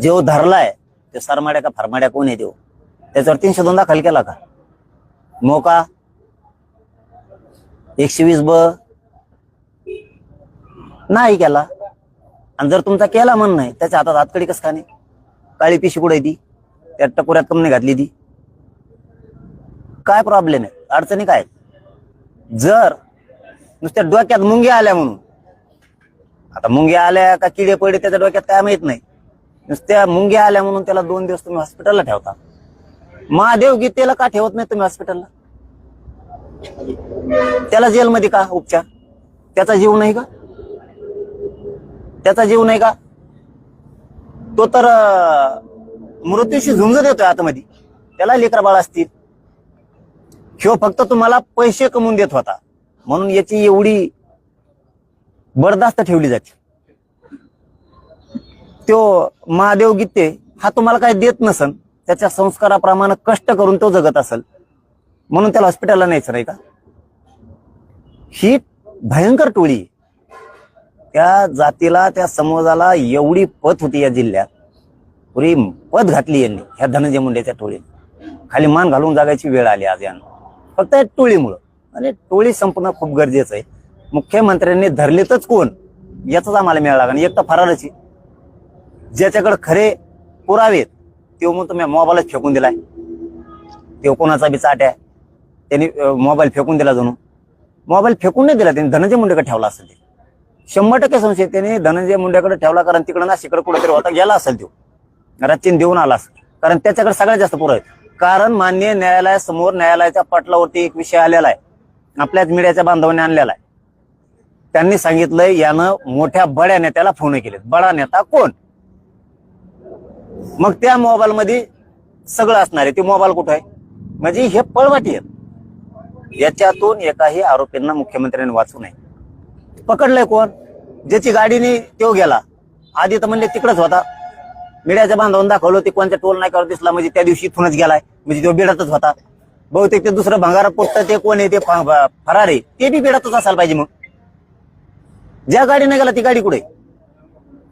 जेव धरलाय ते सरमाड्या का फरमाड्या कोण आहे देव त्याच्यावर तीनशे दोन दाखल केला का? मोका? एकशे वीस ब? नाही केला. आणि जर तुमचा केला म्हण नाही त्याच्या हातात हातकडी कस का नाही? काळी पिशी कुठे ती? त्या टकोऱ्यात कम नाही घातली ती. काय प्रॉब्लेम आहे? अडचणी काय जर नुसत्या डोक्यात मुंग्या आल्या म्हणून आता मुंग्या आल्या का किडे पडे त्याच्या डोक्यात काय माहीत नाही. नुसत्या मुंग्या आल्या म्हणून त्याला दोन दिवस तुम्ही हॉस्पिटलला ठेवता. महादेव गीतेला का ठेवत नाही तुम्ही हॉस्पिटलला त्याला जेलमध्ये का उपचार? त्याचा जीव नाही का? त्याचा जीव नाही का? तो तर मृत्यूशी झुंज देतोय आतमध्ये. त्याला लेकर बाळ असतील. किंवा फक्त तुम्हाला पैसे कमवून देत होता. म्हणून याची एवढी बरदास्त ठेवली जाते. तो महादेव गीते हा तुम्हाला काय देत नसन त्याच्या संस्काराप्रमाणे कष्ट करून तो जगत असेल. म्हणून त्याला हॉस्पिटलला न्यायचं नाही का? ही भयंकर टोळी त्या जातीला त्या समाजाला एवढी पत होती या जिल्ह्यात. पुरी पत घातली यांनी ह्या धनंजय मुंडेच्या टोळीने. खाली मान घालून जागायची वेळ आली आज यांना. फक्त या टोळीमुळं. आणि टोळी संपणं खूप गरजेचं आहे. मुख्यमंत्र्यांनी धरलेतच कोण? याचाच आम्हाला मिळाला कारण एक तर फरारच आहे. ज्याच्याकडे खरे पुरावेत तो मग तुम्ही मोबाईलच फेकून दिलाय. तो कोणाचा बी चाट आहे त्यांनी मोबाईल फेकून दिला जणू मोबाईल फेकून नाही दिला त्यांनी धनंजय मुंडेकडे ठेवला असेल ते. शंभर टक्के संशय त्यांनी धनंजय मुंडेकडे ठेवला कारण तिकडे नाशिकडे कुठेतरी होता गेला असेल तो रचिन देऊन आला असेल. कारण त्याच्याकडे सगळ्यात जास्त पुरावे कारण मान्य न्यायालयासमोर न्यायालयाच्या पटलावरती एक विषय आलेला आहे. आपल्याच मीडियाच्या बांधवाने आणलेला आहे. त्यांनी सांगितलंय यानं मोठ्या बड्या नेत्याला फोन केले बडा नेता कोण? मग त्या मोबाईल मध्ये सगळं असणार आहे. ते मोबाईल कुठं आहे? म्हणजे हे पळवाटी आहेत. याच्यातून एकाही आरोपींना मुख्यमंत्र्यांनी वाचू नये. पकडलंय कोण? ज्याची गाडीने तो गेला. आधी तर म्हणले तिकडच होता. मीडियाच्या बांधवून दाखवलं ते कोणत्या टोल नाही करत दिसला. म्हणजे त्या दिवशी इथूनच गेलाय. म्हणजे तो बिडातच होता. बहुतेक ते दुसरं भंगारा पोटतं ते कोण आहे? ते फरार आहे. ते बी बिडातच असायला पाहिजे मग. ज्या गाडीने गेला ती गाडी कुठे?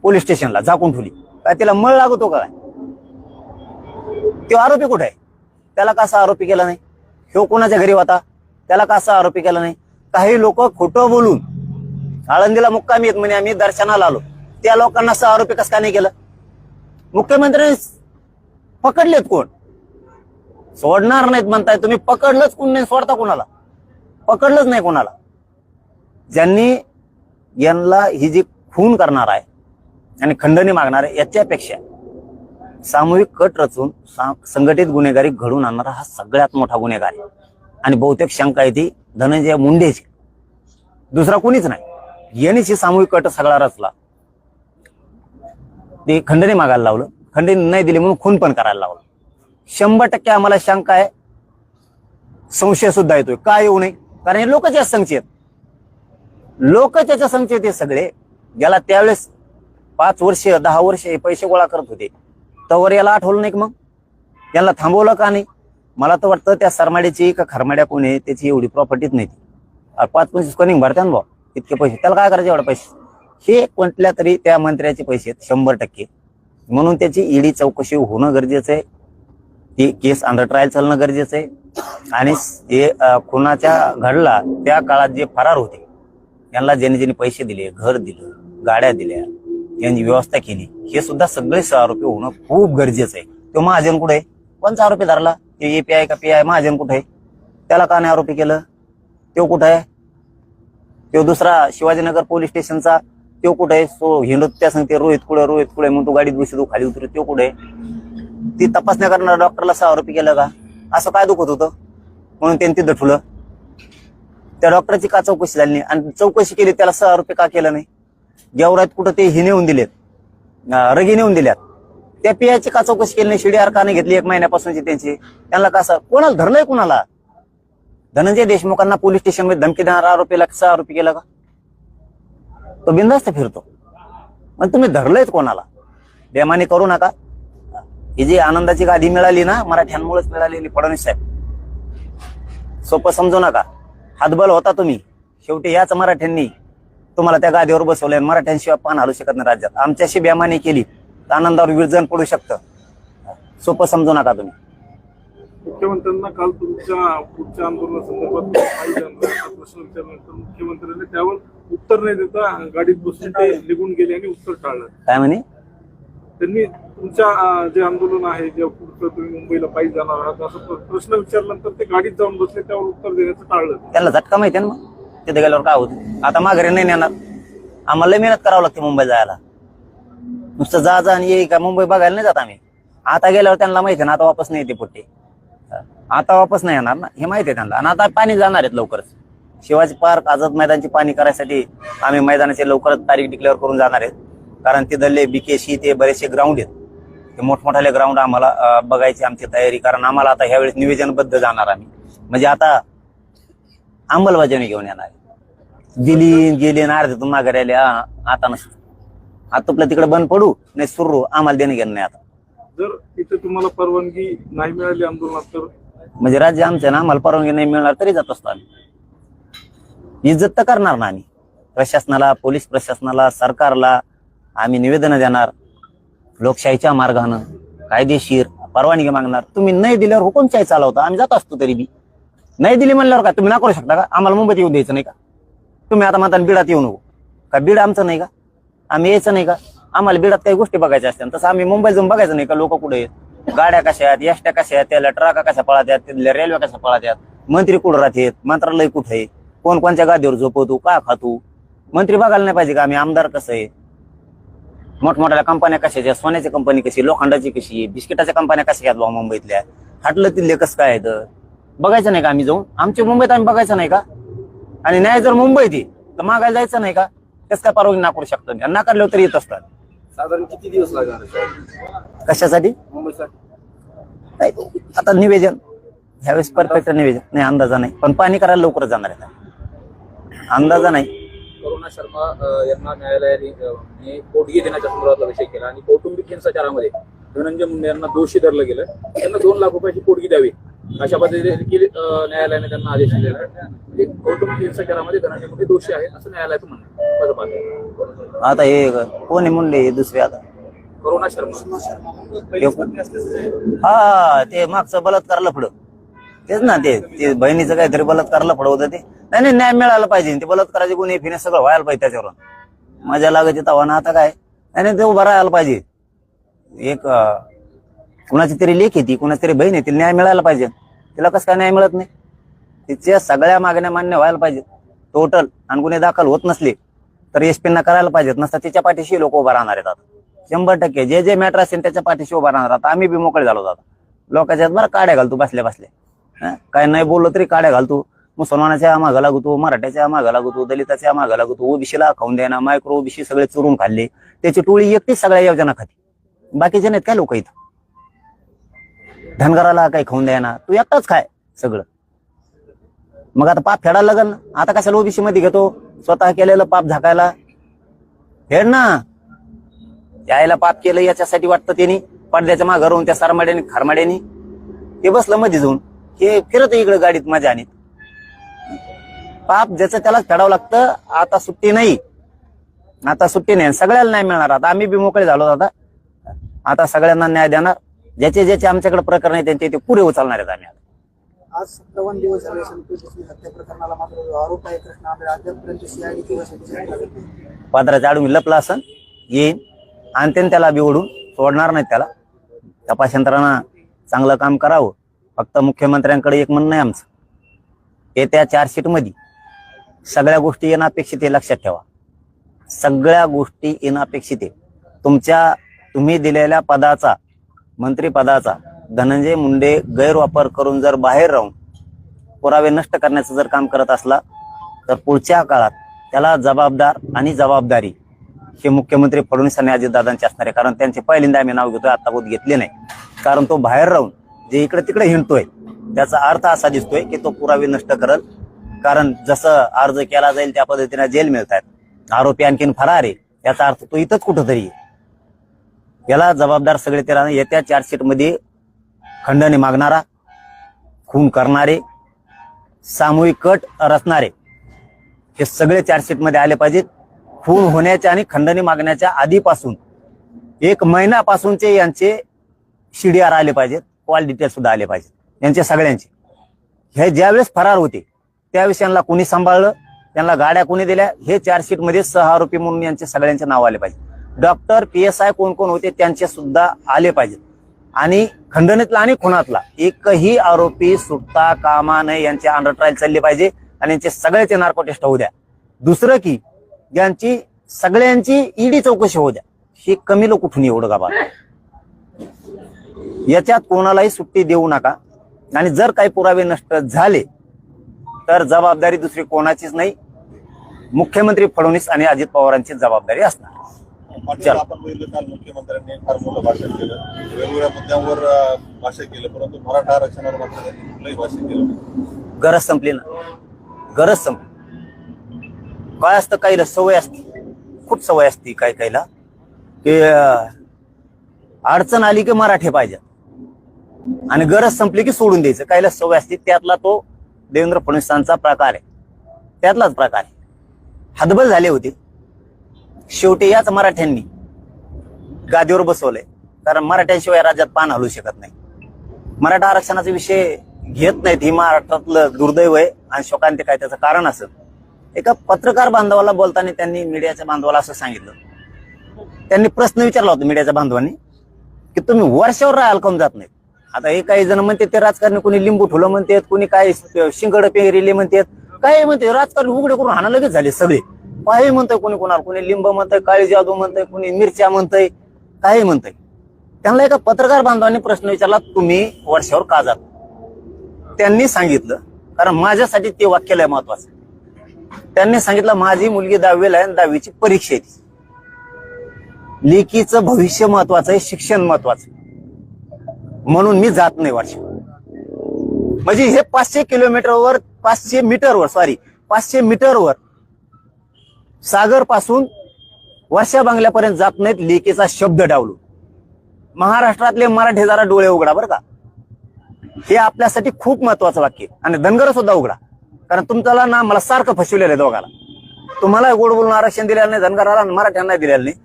पोलीस स्टेशनला झाकून ठेवली. काय तिला मळ लागतो का? काय तो आरोपी कुठे आहे? त्याला कसा आरोपी केला नाही? ह्यो कोणाच्या घरी होता? त्याला कसा आरोपी केला नाही? काही लोक खोटं बोलून आळंदीला मुक्कामी येत म्हणे आम्ही दर्शनाला आलो. त्या लोकांना असं आरोपी कसं का नाही केलं? मुख्यमंत्र्यांनी पकडलेत कोण? सोडणार नाहीत म्हणताय तुम्ही पकडलंच कोण नाही सोडता कोणाला? पकडलंच नाही कोणाला. ज्यांनी यांना ही जी खून करणार आहे आणि खंडणी मागणार याच्यापेक्षा सामूहिक कट रचून संघटित गुन्हेगारी घडून आणणारा हा सगळ्यात मोठा गुन्हेगार आहे. आणि बहुतेक शंका आहे ती धनंजय मुंडेची. दुसरा कोणीच नाही. यांनीच सामूहिक कट सगळा रचला. ते खंडणी मागायला लावलं. खंडणी नाही दिली म्हणून खून पण करायला लावलं. शंभर टक्के आम्हाला शंका आहे. संशय सुद्धा येतोय. का येऊ नये? कारण हे लोकच्या संशय लोक त्याच्या संशय हे सगळे. ज्याला त्यावेळेस पाच वर्ष दहा वर्ष हे पैसे गोळा करत होते. तवर याला आठवलं नाही मग? याला थांबवलं का नाही? मला तर वाटतं त्या सरमाड्याची का खरमाड्या कोण आहे त्याची एवढी प्रॉपर्टीच नाही ती पाच पंचवीस कोणी भरत्या ना भाऊ इतके पैसे. त्याला काय करायचे एवढे पैसे? हे कोणत्या तरी त्या मंत्र्याचे पैसे आहेत शंभर टक्के. म्हणून त्याची ईडी चौकशी होणं गरजेचं आहे. ती केस अंडर ट्रायल चालणं गरजेचं आहे. आणि जे खुनाच्या घडला त्या काळात जे फरार होते यांना ज्यांनी ज्यांनी पैसे दिले घर दिलं गाड्या दिल्या यांनी व्यवस्था केली. हे सुद्धा सगळे आरोपी होणं खूप गरजेचं आहे. तो महाजन कुठे आहे? कोणचा आरोपी धरला? ए पी आय का पी आय महाजन कुठे आहे? त्याला का नाही आरोपी केलं? तो कुठं आहे? तो दुसरा शिवाजीनगर पोलीस स्टेशनचा तो कुठे आहे? सो हिंदुत्या सांगते रोहित कुठे रोहित कुठे म्हणून तो गाडीत बसतो खाली उतरू तो कुठे आहे? ती तपासण्या करणाऱ्या डॉक्टरला सहा आरोपी केलं का? असं काय दुखत होतं? म्हणून त्यांनी तिथं ठुलं. त्या डॉक्टरची का चौकशी झाली नाही? आणि चौकशी केली त्याला सहा आरोपी का केलं नाही? गेवरात कुठं ते हे नेऊन दिलेत. रगी नेऊन दिल्यात. त्या पियाची का चौकशी केली नाही? शिडीआर का नाही घेतली एक महिन्यापासूनची त्यांची. त्यांना कसं कोणाला धरलंय कोणाला? धनंजय देशमुखांना पोलीस स्टेशनमध्ये धमकी देणारा आरोपीला कसा आरोपी केला का? तो बिंदास्त फिरतो. मग तुम्ही धरलंयच कोणाला? बेमानी करू नका. ही जी आनंदाची गादी मिळाली ना मराठ्यांमुळेच मिळालेली फडणवीस साहेब. सोपं समजू नका. हातबल होता तुम्ही. शेवटी याच मराठ्यांनी तुम्हाला त्या गादीवर बसवलंय मराठ्यांशिवाय पान हलू शकत नाही राज्यात. आमच्याशी बेमानी केली तर आनंदावर विरजण पडू शकतं. सोपं समजू नका तुम्ही. मुख्यमंत्र्यांना काल तुमच्या पुढच्या आंदोलनासंदर्भात प्रश्न विचारल्यानंतर मुख्यमंत्र्यांनी त्यावर उत्तर नाही देता गाडीत बसून ते निघून गेले आणि उत्तर टाळलं. काय म्हणे? त्यांनी तुमच्या जे आंदोलन आहे जे पुढचं तुम्ही मुंबईला पायी जाणार आहात असं प्र- प्रश्न विचारल्यानंतर ते गाडीत जाऊन बसले त्यावर उत्तर देण्याचं टाळलं. त्याला झटका माहिती ना मग? तिथे गेल्यावर काय होतं? आता माघारी नाही नेणार. आम्हाला लय मेहनत करावं लागते मुंबई जायला. नुसतं जा जा आणि ये का मुंबई बघायला नाही जात आम्ही. आता गेल्यावर त्यांना माहिती आहे ना आता वापस नाही येते पोट्टे. आता वापस नाही येणार ना हे माहिती आहे त्यांना. आणि आता पाणी जाणार आहेत लवकरच. शिवाजी पार्क आझाद मैदानची पाणी करायसाठी आम्ही मैदानाची लवकरच तारीख डिक्लेअर करून जाणार आहेत. कारण तिथले बीकेशी ते बरेचसे ग्राउंड आहेत. ते मोठमोठाले ग्राउंड आम्हाला बघायची आमची तयारी. कारण आम्हाला आता ह्यावेळेस निवेदनबद्ध जाणार आम्ही. म्हणजे आता अंमलबजावणी घेऊन येणार. आहे. दिली गेली आणि अर्ध्यातून माघारी आले हा, आता नसतं. आता तुला तिकडे बंद पडू नाही सुरू आम्हाला देणं घेणं नाही आता. जर इथे तुम्हाला परवानगी नाही मिळाली आंदोलनात तर? म्हणजे राज्य आमच्या ना आम्हाला परवानगी नाही मिळणार तरी जात असतो आम्ही. इज्जत तर करणार ना आम्ही. प्रशासनाला पोलीस प्रशासनाला सरकारला आम्ही निवेदन देणार. लोकशाहीच्या मार्गानं कायदेशीर परवानगी मागणार. तुम्ही नाही दिल्यावर हुकुमशाही चालवता आम्ही जात असतो तरी बी. नाही दिली म्हणल्यावर का तुम्ही ना करू शकता का? आम्हाला मुंबईत येऊ द्यायचं नाही का? तुम्ही आता म्हणता बिडात येऊ नको. का बीड आमचं नाही का? आम्ही यायचं नाही का? आम्हाला बिडात काही गोष्टी बघायच्या असतात तसं आम्ही मुंबईत जाऊन बघायचं नाही का? लोक कुठे आहेत? गाड्या कशा आहेत? एसट्या कशा आहेत? त्याला ट्रका कशा पळात्यात तिथल्या रेल्वे कशा पळात्यात मंत्री कुठं राहतात? मंत्रालय कुठं आहे? कोण कोणत्या गादीवर झोपवतो? का खातो? मंत्री बघायला नाही पाहिजे का आम्ही? आमदार कसं आहे? मोठमोठ्या कंपन्या कशाच्या सोन्याची कंपनी कशी लोखंडाची कशी आहे? बिस्किटाच्या कंपन्या कशा आहेत बाबा मुंबईतल्या? हाटलं तिथले कसं काय आहेत? बघायचं नाही का आम्ही जाऊन? आमच्या मुंबईत आम्ही बघायचं नाही का? आणि न्याय जर मुंबईत आहे तर मागायला जायचं नाही का? त्याच काय परवानगी नाकारू शकतो आणि नाकारल्यावर तरी येत असतात. साधारण किती दिवस लागणार कशासाठी? मुंबईसाठी. आता निवेदन. ह्यावेळेस परफेक्ट निवेदन. नाही अंदाजा नाही. पण पाणी करायला लवकरच जाणार आहे. अंदाजा नाही. करुणा शर्मा यांना न्यायालयाने पोटगी देण्याच्या संदर्भातला विषय केला आणि कौटुंबिक हिंसाचारामध्ये धनंजय मुंडे यांना दोषी धरलं गेलं. त्यांना दोन लाख रुपयाची पोटगी द्यावी. अशा पद्धतीने देखील, न्यायालयाने त्यांना आदेश दिलेला आहे. म्हणजे कौटुंबिक हिंसाचारामध्ये धनंजय मुंडे दोषी आहेत असं न्यायालयाचं म्हणणं आहे. आता हे कोण आहे मुंडे हे दुसरे आता? करुणा शर्मा. हे? हा ते मागचं बलात्कार लफड तेच ना ते ते बहिणीचं काहीतरी बलात्कार लफड होतं ते. नाही नाही न्याय मिळाला पाहिजे. ते बलात्काराचे गुन्हे फिने सगळं व्हायला पाहिजे त्याच्यावरून. मजा लागत तवा ना आता काय? नाही नाही, ते उभं राहायला पाहिजे. एक अं, कुणाची तरी लेख येते कुणाची तरी बहीण आहे तिला न्याय मिळायला पाहिजे. तिला कसं काय न्याय मिळत नाही? तिच्या सगळ्या मागण्या मान्य व्हायला पाहिजेत. टोटल आणि गुन्हे दाखल होत नसले तर एसपींना करायला पाहिजेत. नसता तिच्या पाठीशी लोक उभा राहणार आहेत शंभर टक्के जे जे मॅटर असेल त्याच्या पाठीशी उभा राहणार आता आम्ही बी मोकळे झालो जातो लोकांच्या बरं काड्या घालतो बसल्या बसल्या. काय नाही बोललो तरी काड्या घालतो मुसलमानाच्या मागं लागतो मराठ्याच्या मागं लागतो दलिताच्या मागं लागतो ओबीसीला खाऊन द्यायना मायक्रो ओबीसी सगळे चुरून खाल्ले. त्याची टोळी एकटीच सगळ्या योजना खाती. बाकीचे नाहीत काय लोक इथं? धनगराला काही खाऊन द्यायना तू एकटाच खाय सगळं? मग आता पाप फेडायला लागल ना. आता कशाला ओबीसी मध्ये घेतो? स्वतः केलेलं पाप झाकायला. फेड ना. यायला पाप केलं याच्यासाठी वाटतं त्यांनी. पडद्याच्या मागं राहून त्या सरमाड्याने खारमाड्याने. ते बसलं मध्ये जाऊन. हे फिरत इकडे गाडीत मजा आणीत पाप ज्याचं त्यालाच फेडावं लागतं. आता सुट्टी नाही. आता सुट्टी नाही. सगळ्याला नाही मिळणार. आता आम्ही बी मोकळे झालो आता. आता सगळ्यांना न्याय देणार. ज्याचे ज्याचे आमच्याकडे प्रकरण आहे त्यांचे ते पुरे उचलणार आहेत आम्ही. आज सत्तावन्न दिवस झाले संतोषी हत्या प्रकरणाला मात्र आरोप आहे. कृष्ण आंबे अद्यापपर्यंत सीआयडी किंवा CBI लागत नाही. पादराच्या आडून लपला असन येईन. आणि त्याने त्याला बिवडून सोडणार नाहीत त्याला. तपास यंत्रणा चांगलं काम करावं. फक्त मुख्यमंत्र्यांकडे एक म्हणणं आहे आमचं. येत्या चार्जशीटमध्ये सगळ्या गोष्टी येणं अपेक्षित आहे लक्षात ठेवा. सगळ्या गोष्टी येणं अपेक्षित आहे. तुमच्या तुम्ही दिलेल्या पदाचा मंत्रीपदाचा धनंजय मुंडे गैरवापर करून जर बाहेर राहून पुरावे नष्ट करण्याचं जर काम करत असला तर पुढच्या काळात त्याला जबाबदार आणि जबाबदारी हे मुख्यमंत्री फडणवीस आणि अजितदादांचे असणार आहे. कारण त्यांचे पहिल्यांदा आम्ही नाव घेतोय आता घेतले नाही. कारण तो बाहेर राहून जे इकडे तिकडे हिंडतोय त्याचा अर्थ असा दिसतोय की तो पुरावे नष्ट करल. कारण जसं अर्ज केला जाईल त्या पद्धतीने जेल मिळत आहेत आरोपी आणखीन फरार आहे. याचा अर्थ तो इथंच कुठंतरी आहे. याला जबाबदार सगळे त्याला येत्या चार्जशीटमध्ये खंडणी मागणारा खून करणारे सामूहिक कट रचणारे हे सगळे चार्जशीटमध्ये आले पाहिजेत. खून होण्याच्या आणि खंडणी मागण्याच्या आधीपासून एक महिन्यापासूनचे यांचे सीडीआर आले पाहिजेत. कॉल डिटेल सुद्धा आले पाहिजेत. यांचे सगळ्यांचे. हे ज्यावेळेस फरार होते त्यावेळेस यांना कोणी सांभाळलं? त्यांना गाड्या कोणी दिल्या? हे चार्जशीटमध्ये सह आरोपी म्हणून यांचे सगळ्यांचे नाव आले पाहिजे डॉक्टर पी एस आय कोण कोण होते त्यांचे सुद्धा आले पाहिजेत. आणि खंडणीतला आणि खुनातला एकही आरोपी सुटता कामा नये यांचे अंडर ट्रायल चालले पाहिजे आणि यांचे सगळ्याचे नार्को टेस्ट होऊ द्या. दुसरं की यांची सगळ्यांची ईडी चौकशी होऊ द्या. हे कमी लोक कुठून एवढं गाबा याच्यात कोणालाही सुट्टी देऊ नका. आणि जर काही पुरावे नष्ट झाले तर जबाबदारी दुसरी कोणाचीच नाही. मुख्यमंत्री फडणवीस आणि अजित पवारांची जबाबदारी असणार. पाटील चला. आपण बघितलं काल मुख्यमंत्र्यांनी फार मोठं भाषण केलं. वेगवेगळ्या मुद्द्यांवर अं, भाष्य केलं. परंतु मराठा आरक्षणावर मात्र त्यांनी कुठलंही भाष्य केलं नाही. गरज संपली ना. गरज संपली. काय असतं काहीला सवय असते. खूप सवय असते काही काहीला. की अं, अडचण आली की मराठी पाहिजे आणि गरज संपली की सोडून द्यायचं. काहीला सवय असते त्यातला तो देवेंद्र फडणवीसांचा प्रकार आहे. त्यातलाच प्रकार आहे. हतबल झाले होते. शेवटी याच मराठ्यांनी गादीवर बसवलंय. कारण मराठ्यांशिवाय राज्यात पान हलू शकत नाही. मराठा आरक्षणाचा विषय घेत नाहीत ही महाराष्ट्रातलं दुर्दैव आहे आणि शोकांत काय त्याचं कारण असं. एका पत्रकार बांधवाला बोलताना त्यांनी मीडियाच्या बांधवाला असं सांगितलं. त्यांनी प्रश्न विचारला होता मीडियाच्या बांधवांनी की तुम्ही वर्षावर राहायला कम जात नाही आता हे काही जण म्हणते ते राजकारणी कोणी लिंबू ठुलं म्हणतात कोणी काय शिंगड पेरिले म्हणतात काय म्हणते राजकारण उघडे करून हाना लगेच झाले सगळे. काही म्हणतंय कोणी कोणाला कोणी लिंब म्हणतंय काळी जादू म्हणतंय कोणी मिरच्या म्हणतंय काही म्हणतंय. त्यांना एका पत्रकार बांधवांनी प्रश्न विचारला तुम्ही वर्षावर का जात त्यांनी सांगितलं कारण माझ्यासाठी ते वाक्याला महत्वाचं त्यांनी सांगितलं माझी मुलगी दहावीला आहे आणि दहावीची परीक्षा आहे लेकीचं भविष्य महत्वाचं आहे शिक्षण महत्वाचं आहे. म्हणून मी जात नाही वर्ष म्हणजे हे पाचशे किलोमीटरवर पाचशे मीटरवर सॉरी पाचशे मीटरवर सागरपासून वर्षा बांगल्यापर्यंत जात नाहीत लेकेचा शब्द डावलो महाराष्ट्रातले मराठी जरा डोळे उघडा बरं का. हे आपल्यासाठी खूप महत्वाचं वाक्य आणि धनगर सुद्धा उघडा. कारण तुमच्याला ना मला सारखं फसविलेलं आहे दोघाला. तुम्हाला गोड बोलून आरक्षण दिलेलं नाही धनगराला आणि मराठ्यांना दिलेलं नाही.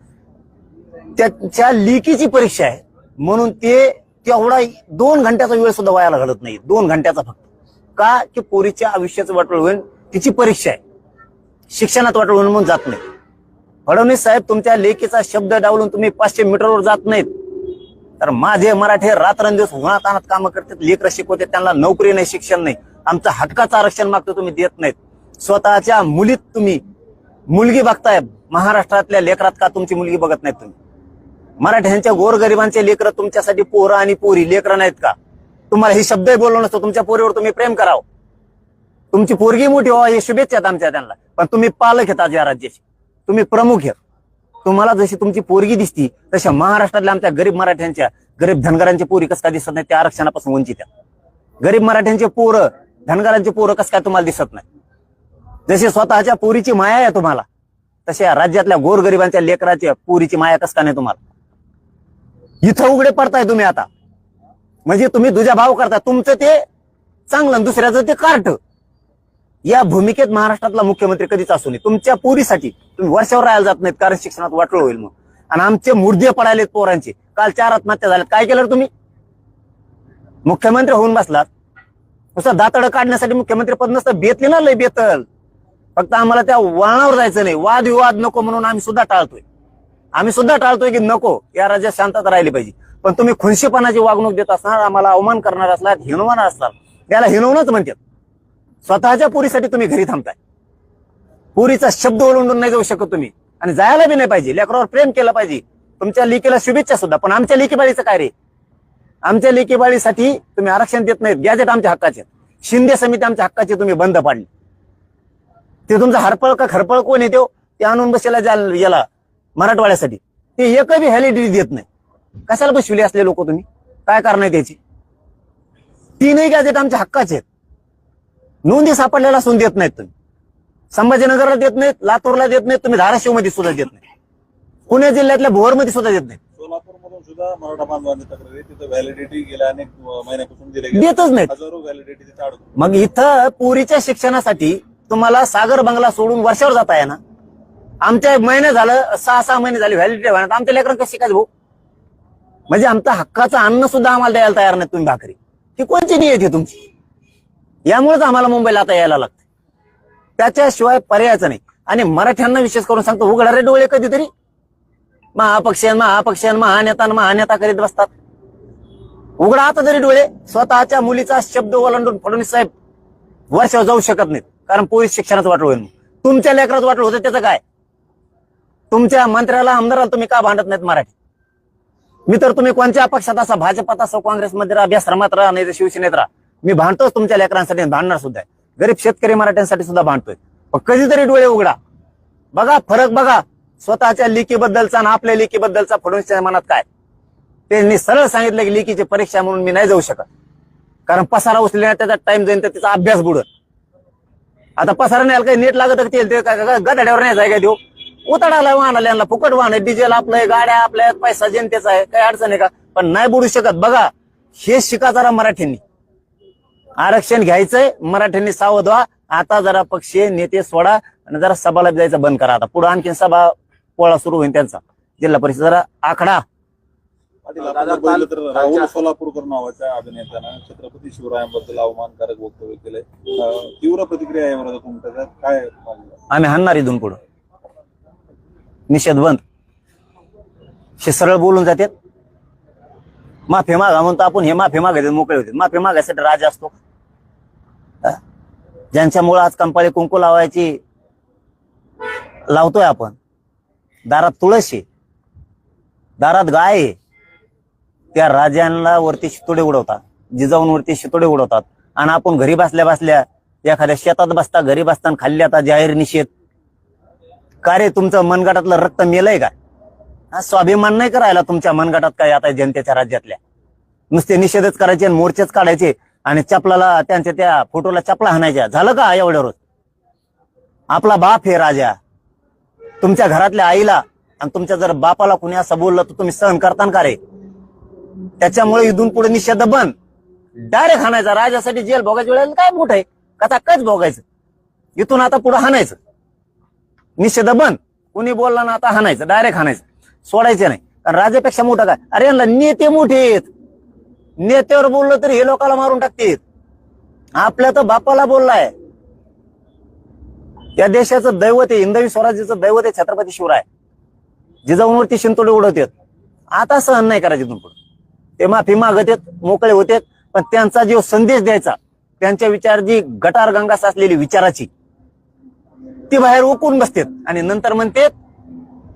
त्याच्या लिकीची परीक्षा आहे. म्हणून ते तेवढा दोन घंट्याचा वेळ सुद्धा वायाला घालत नाही. दोन घंट्याचा फक्त. का? की पोरीच्या आयुष्याचं वाटोळ होईल तिची परीक्षा आहे. शिक्षणात वाटोळ होईल म्हणून जात नाही फडणवीस साहेब तुमच्या लेखीचा शब्द डावलून तुम्ही पाचशे मीटरवर जात नाहीत. तर माझे मराठे रात्रंदिवस उन्हात आणत कामं करतात लेकर शिकवते त्यांना नोकरी नाही शिक्षण नाही. आमचं हक्काचं आरक्षण मागतो तुम्ही देत नाहीत. स्वतःच्या मुलीत तुम्ही मुलगी बघताय महाराष्ट्रातल्या लेकरात का तुमची मुलगी बघत नाहीत तुम्ही? मराठ्यांच्या गोरगरिबांचे लेकरं तुमच्यासाठी पोरं आणि पोरी लेकरं नाहीत का? तुम्हाला हे शब्दही बोललो नसतो तुमच्या पोरीवर तुम्ही प्रेम करावं. तुमची पोरगी मोठी व्हा हे शुभेच्छा आहेत आमच्या त्यांना. पण तुम्ही पालक आहेत आज या राज्याचे. तुम्ही प्रमुख आहेत. तुम्हाला जशी तुमची पोरगी दिसती तशा महाराष्ट्रातल्या आमच्या गरीब मराठ्यांच्या गरीब धनगरांची पोरी कसं काय दिसत नाही त्या आरक्षणापासून वंचित आहेत. गरीब मराठ्यांचे पोरं धनगरांचे पोरं कसं काय तुम्हाला दिसत नाही? जशी स्वतःच्या पोरीची माया आहे तुम्हाला तशा राज्यातल्या गोरगरिबांच्या लेकराच्या पोरीची माया कसं का नाही तुम्हाला? इथं उघडे पडताय तुम्ही आता. म्हणजे तुम्ही दुजा भाव करता तुमचं ते चांगलं दुसऱ्याचं ते कार्ट या भूमिकेत महाराष्ट्रातला मुख्यमंत्री कधीच असू नये. तुमच्या पुरीसाठी तुम्ही वर्षावर राहायला जात नाहीत कारण शिक्षणात वाटलं होईल मग. आणि आमचे मुर्दे पडायलेत पोरांचे. काल चार आत्महत्या झाल्यात काय केलं तुम्ही? मुख्यमंत्री होऊन बसलात. नुसतं दातड काढण्यासाठी मुख्यमंत्री पद नसतं. बेतले ना लय बेतल. फक्त आम्हाला त्या वळणावर जायचं नाही. वादविवाद नको म्हणून आम्ही सुद्धा टाळतोय. आम्ही सुद्धा टाळतोय की नको या राज्यात शांतता राहिली पाहिजे. पण तुम्ही खुनशीपणाची वागणूक देत असणार आम्हाला अवमान करणार असलात हिनवणार असणार त्याला हिनवणच म्हणतात. स्वतःच्या पुरीसाठी तुम्ही घरी थांबताय. पुरीचा शब्द ओलांडून नाही जाऊ शकत तुम्ही. आणि जायला बी नाही पाहिजे. लेकरावर प्रेम केलं पाहिजे. तुमच्या लेकीला शुभेच्छा सुद्धा. पण आमच्या लेकीबाळीचं काय रे? आमच्या लेकीबाळीसाठी तुम्ही आरक्षण देत नाहीत. गॅजेट आमच्या हक्काचे आहेत. शिंदे समिती आमच्या हक्काची तुम्ही बंद पाडली. ते तुमचा हरपळ का खरपळ कोण येतो ते? आणून बसेला याला मराठवाड्यासाठी. ते एकही व्हॅलिडिटी देत नाही. कशाला बसविले असले लोक तुम्ही? काय कारण आहे त्याची? तीनही गॅजेट आमच्या हक्काचे आहेत. नोंदी सापडलेला असून देत नाहीत तुम्ही. संभाजीनगरला देत नाहीत लातूरला देत नाहीत तुम्ही धाराशिवमध्ये सुद्धा देत नाही पुणे जिल्ह्यातल्या भोरमध्ये सुद्धा देत नाहीत. सोलापूर मधून सुद्धा मराठा बांधवांनी तक्रारी तिथं व्हॅलिडिटी गेल्या अनेक महिन्यापासून दिले गेले. देतच नाहीत. हजारो व्हॅलिडिटी तिथे अडकून मग इथं पुरीच्या शिक्षणासाठी तुम्हाला सागर बंगला सोडून वर्षावर जाता ना आमच्या महिने झालं सहा सहा महिने झाले व्हॅलिडिटी आमच्या लेकरांना कशी शिकायचं भाऊ? म्हणजे आमचा हक्काचं अन्न सुद्धा आम्हाला द्यायला तयार नाही तुम्ही भाकरी. ही कोणची नियत आहे तुमची? यामुळेच आम्हाला मुंबईला आता यायला लागतं त्याच्याशिवाय पर्यायचं नाही. आणि मराठ्यांना विशेष करून सांगतो उघडारे डोळे कधीतरी महापक्ष महापक्ष महानेता महानेता करीत बसतात. उघडा आता जरी डोळे स्वतःच्या मुलीचा शब्द ओलांडून फडणवीस साहेब वर्षावर जाऊ शकत नाहीत कारण पोलीस शिक्षणाचं वाटलं होईल तुमच्या लेकरात वाटलं होतं त्याचं काय? तुमच्या मंत्र्याला आमदाराला तुम्ही का भांडत नाहीत मराठी? मी तर तुम्ही कोणत्या पक्षात असा भाजपात असो काँग्रेसमध्ये राहा अभ्यासक्रमात राहा नाही तर शिवसेनेत राहा. मी भांडतोच तुमच्या लेकरांसाठी भांडणार सुद्धा आहे. गरीब शेतकरी मराठ्यांसाठी सुद्धा भांडतोय. पण कधीतरी डोळे उघडा. बघा फरक बघा. स्वतःच्या लिकीबद्दलचा आणि आपल्या लिकीबद्दलचा फडणवीसच्या मनात काय? त्यांनी सरळ सांगितलं की लिकीची परीक्षा म्हणून मी नाही जाऊ शकत. कारण पसारा उचलण्यात त्याचा टाइम जाईल तर त्याचा अभ्यास बुडत आता पसारा नाही काही नीट लागत ते काय गदाड्यावर नाही जाय काय देऊ. उताडाला वाहन आले यांना फुकट वाहन आहे. डिझेल आपलं आहे, गाड्या आपल्या पैसा जनतेचा आहे काही अडचण आहे का? पण नाही बुडू शकत. बघा हे शिका जरा मराठ्यांनी आरक्षण घ्यायचंय मराठ्यांनी सावध व्हा. आता जरा पक्ष नेते सोडा आणि जरा सभाला जायचं बंद करा आता. पुढे आणखीन सभा पोळा सुरू होईल त्यांचा. जिल्हा परिषद जरा आखडा. राहुल सोलापूरकर नावाच्या अभिनेत्यानं छत्रपती शिवरायांबद्दल अवमानकारक वक्तव्य केलंय. तीव्र प्रतिक्रिया आहे तुमच्या काय? आम्ही हाणणार इथून पुढं. निषेध बंद. हे सरळ बोलून जातात. माफी मागा म्हणतो आपण हे माफी मागायचे मोकळे होते. माफी मागायसाठी राजा असतो? ज्यांच्यामुळे आज कंपाळी कुंकू लावायची लावतोय आपण. दारात तुळशी दारात गाय आहे. त्या राजांना वरती शितोडे उडवतात. जिजाऊंवरती शितोडे उडवतात. आणि आपण घरी बसल्या बसल्या एखाद्या शेतात बसता घरी बसताना खाल्ली आता जाहीर निषेध. का रे तुमचं मनगटातलं रक्त मेलंय का? हा स्वाभिमान नाही करायला तुमच्या मनगटात काय आता जनतेच्या राज्यातल्या? नुसते निषेधच करायचे आणि मोर्चेच काढायचे. आणि चपलाला त्यांच्या त्या फोटोला चपला हाणायच्या. झालं का एवढ्या रोज? आपला बाप हे राजा. तुमच्या घरातल्या आईला आणि तुमच्या जर बापाला कुणी असं बोललं तर तुम्ही सहन करताना का रे? त्याच्यामुळे इथून पुढे निषेध बंद. डायरेक्ट हाणायचा. राजासाठी जेल भोगायची वेळेला काय मोठ आहे? कथा कच भोगायचं. इथून आता पुढे हाणायचं. निषेध बंद. कुणी बोलला ना आता हाणायचं. डायरेक्ट हाणायचं. सोडायचं नाही. कारण राजापेक्षा मोठं काय? अरे यांना नेते मोठे आहेत. नेत्यावर बोललं तरी हे लोकांना मारून टाकतील. आपल्या तर बापाला बोललाय. या देशाचं दैवत आहे हिंदवी स्वराज्याचं दैवत आहे छत्रपती शिवराय. जिजाऊंवरती शिंतोडे उडवतात. आता सहन नाही करायचे इथून ते माफी मागत आहेत मोकळे होते पण त्यांचा जो संदेश द्यायचा त्यांच्या विचार जी गटार गंगा साचलेली विचाराची ती बाहेर उकून बसतेत आणि नंतर म्हणते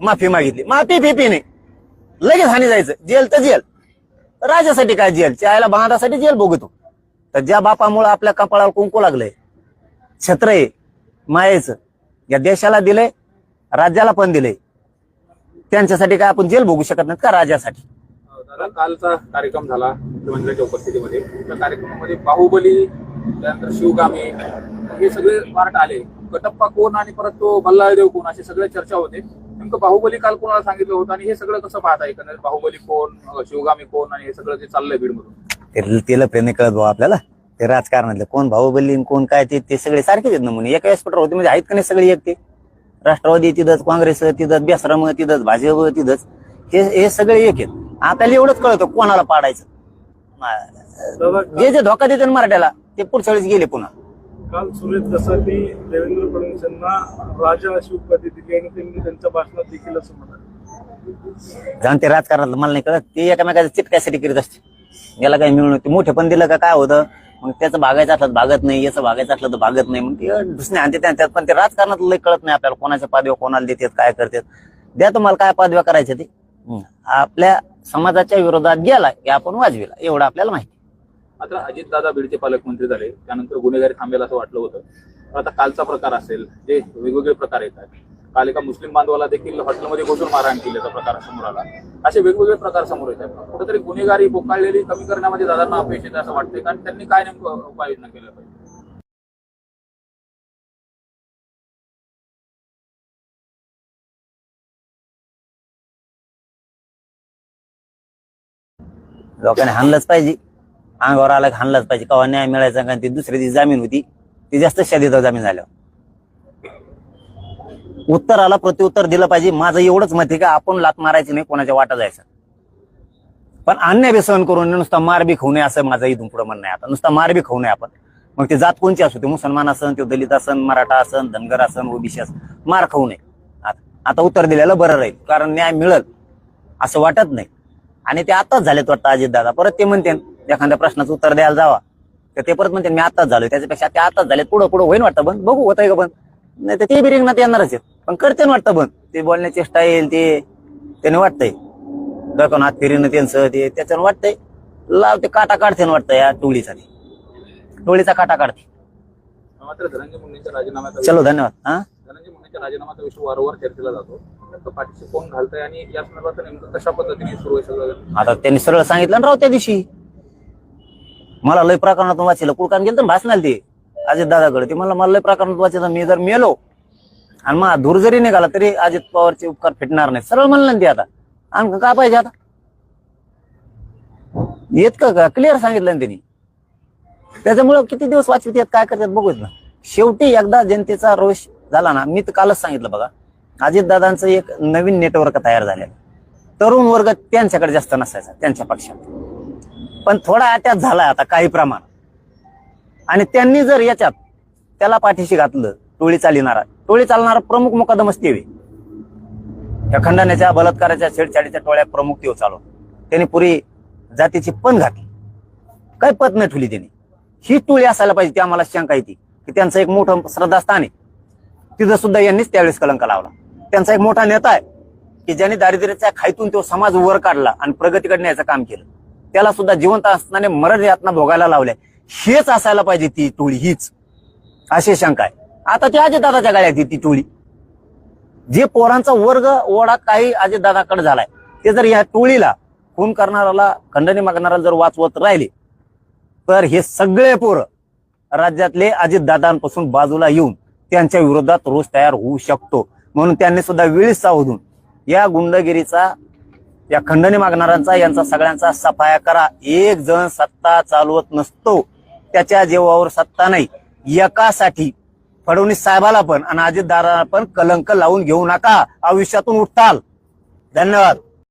माफी मागितली. माफी फिफी नाही. लगेच हानी जायचं. जेल तर जेल. राजासाठी काय जेल चायला बांधासाठी जेल भोगतो. तर ज्या बापामुळे आपल्या कपाळावर कुंकू लागलंय छत्र आहे मायेचं या देशाला दिलंय राज्याला पण दिलंय. त्यांच्यासाठी काय आपण जेल भोगू शकत नाही का राजासाठी? कालचा कार्यक्रम झाला मुख्यमंत्र्यांच्या उपस्थितीमध्ये. त्या कार्यक्रमामध्ये बाहुबली त्यानंतर शिवगामी हे सगळे पार्ट आले. कटप्पा कोण आणि परत तो बल्लाळदेव कोण अशी सगळे चर्चा होते. नेमकं बाहुबली काल कोणाला सांगितलं होतं आणि हे सगळं कसं पाहता एकंदरीत बाहुबली कोण शिवगामी कोण आणि हे सगळं जे चाललंय बीडमधून? ते तिला प्रेमी कळत भाऊ आपल्याला? ते राजकारणातले कोण बाहुबली आणि कोण काय ते ते सगळे सारखेच आहेत नमुने एका व्यासपीठावर होते म्हणजे आहेत का नाही सगळे एक ते? राष्ट्रवादी तिथंच काँग्रेस तिथंच बेसरम तिथंच भाजप तिथंच. हे हे सगळे एक आहेत. आपल्याला एवढंच कळतं कोणाला पाडायचं. जे जे धोका देते ना मराठ्याला ते पुढच्या वेळेस गेले पुन्हा. काल सुरेश दसांनी देवेंद्र फडणवीस यांना राजा अशी उपाधी दिली आणि त्यांनी त्यांच्या भाषणात देखील असं म्हणाले. जाण ते राजकारणात मला नाही कळत. ते एकामेकाच्या चिटकायसाठी करीत असते. याला काही मिळून ते मोठे पण दिलं का काय होतं? मग त्याचं भागायचं असलं तर भागत नाही. याचं भागायचं असलं तर भागत नाही. मग ते दुसरे आणते त्यांच्यात पण ते राजकारणात लय कळत नाही आपल्याला कोणाच्या पादव्या कोणाला देतात काय करतात. द्या तुम्हाला काय पादव्या करायच्या ते. आपल्या समाजाच्या विरोधात गेला की आपण वाजविला. एवढं आपल्याला माहिती. आता अजितदादा बीडचे पालकमंत्री झाले. त्यानंतर गुन्हेगारी थांबेल असं वाटलं होतं. आता कालचा प्रकार असेल जे वेगवेगळे प्रकार येतात. काल एका मुस्लिम बांधवाला देखील हॉटेलमध्ये घुसून मारहाण केल्याचा प्रकार समोर आला असे वेगवेगळे प्रकार समोर येतात. आहेत कुठेतरी गुन्हेगारी बोकाळलेली कमी करण्यामध्ये दादांना अपयश येते असं वाटतंय. कारण त्यांनी काय नेमकं उपाययोजना केल्या पाहिजे? लोकांनी हाणलंच पाहिजे. अंगावर आला की पाहिजे. कवा न्याय मिळायचा कारण ती दुसऱ्या ती जामीन होती ती जास्त शादीचा जामीन झाल्यावर उत्तराला प्रत्युत्तर दिलं पाहिजे. माझं एवढंच मत आहे का आपण लात मारायची नाही कोणाच्या वाटा जायचं. पण अन्याय बी सहन करून नुसता मारबी खाऊ नये असं माझं इथून पुढं म्हणणं आहे. आता नुसता मारबी खाऊ नये आपण. मग ते जात कोणची असू ते मुसलमान असन ते दलित असन मराठा असन धनगर असन ओबीसी असन मार खाऊ नये. आता- आता उत्तर दिलेलं बरं राहील कारण न्याय मिळल असं वाटत नाही. आणि ते आताच झालेत वाटतं अजित दादा परत ते म्हणते एखाद्या प्रश्नाचं उत्तर द्यायला जावा. तर ते परत म्हणते मी आताच झालोय. त्याच्यापेक्षा ते आताच झाले पुढं पुढं होईन वाटतं बंद बघू होतंय का बंद नाही तर ते बी रिंगणात येणारच आहेत. पण करते ना वाटतं बंद ते बोलण्याची स्टाईल ते त्याने वाटतंय. डोक्यावर हात फिरीनं त्यांचं ते त्याच्यानं वाटतंय. लाव ते काटा काढते ना वाटतं या टोळीचा ते टोळीचा काटा काढते. मात्र धनंजय मुंडेंच्या राजीनाम्याचा चलो धन्यवाद. हा? धनंजय मुंडेंच्या राजीनाम्याचा विषय वारंवार चर्चेला जातो. नेमकं पाठीशी कोण घालतंय आणि या संदर्भात नेमकं कशा पद्धतीने सुरू आहे सगळं? आता त्यांनी सरळ सांगितलं ना राव त्या दिवशी. मला लय प्रकरणातून वाचलं. कुळकान गेलं तर भासणार ते अजित दादाकडे. ते मला मला लय प्रकरणात वाचायचं मी जर मेलो आणि मग धूर जरी निघाला तरी अजित पवारचे उपकार फिटणार नाही सरळ म्हणलं ना ते आता. आणि का पाहिजे आता? येत का क्लिअर सांगितलं ना त्यांनी. त्याच्यामुळं किती दिवस वाचवित येत? काय करतात? बघूच ना. शेवटी एकदा जनतेचा रोष झाला ना मी तर कालच सांगितलं बघा. अजितदादांचं एक नवीन नेटवर्क तयार झालेलं तरुण वर्ग त्यांच्याकडे जास्त नसायचा त्यांच्या पक्षात. पण थोडा अटॅच झाला आता काही प्रमाण. आणि त्यांनी जर याच्यात त्याला पाठीशी घातलं टोळी चालणारा टोळी चालणारा प्रमुख मुकादमच तेवे या खंडाण्याच्या बलात्काराच्या छेडछाडीच्या टोळ्या प्रमुख तेव चालव त्यांनी पुरी जातीची पण घातली. काय पत नाही ठेवली त्यांनी. ही टोळी असायला पाहिजे ती आम्हाला शंका येते की त्यांचं एक मोठं श्रद्धास्थान आहे. तिथं सुद्धा यांनीच त्यावेळेस कलंक लावला. त्यांचा एक मोठा नेता आहे की ज्याने दारिद्र्याच्या खाईतून तो समाज वर काढला आणि प्रगतीकडे न्यायचं काम केलं. त्याला सुद्धा जिवंत असताना मरण यातना भोगायला लावल्या. हेच असायला पाहिजे ती टोळी हीच. अशी शंका आहे. आता ती अजितदादाच्या गाड्यात ती टोळी. जे पोरांचा वर्ग ओढा काही अजितदादाकडे झालाय ते जर या टोळीला खून करणाऱ्याला खंडणी मागणाऱ्याला जर वाचवत राहिले तर हे सगळे पोरं राज्यातले अजितदादांपासून बाजूला येऊन त्यांच्या विरोधात रोष तयार होऊ शकतो. म्हणून त्यांनी सुद्धा वेळीच सावधून या गुंडगिरीचा या खंडणी मागणाऱ्यांचा यांचा सगळ्यांचा सफाया करा. एक जण सत्ता चालवत नसतो. त्याच्या जीवावर सत्ता नाही. एकासाठी फडणवीस साहेबाला पण आणि अजितदाराला पण कलंक लावून घेऊ नका. आयुष्यातून उठताल. धन्यवाद.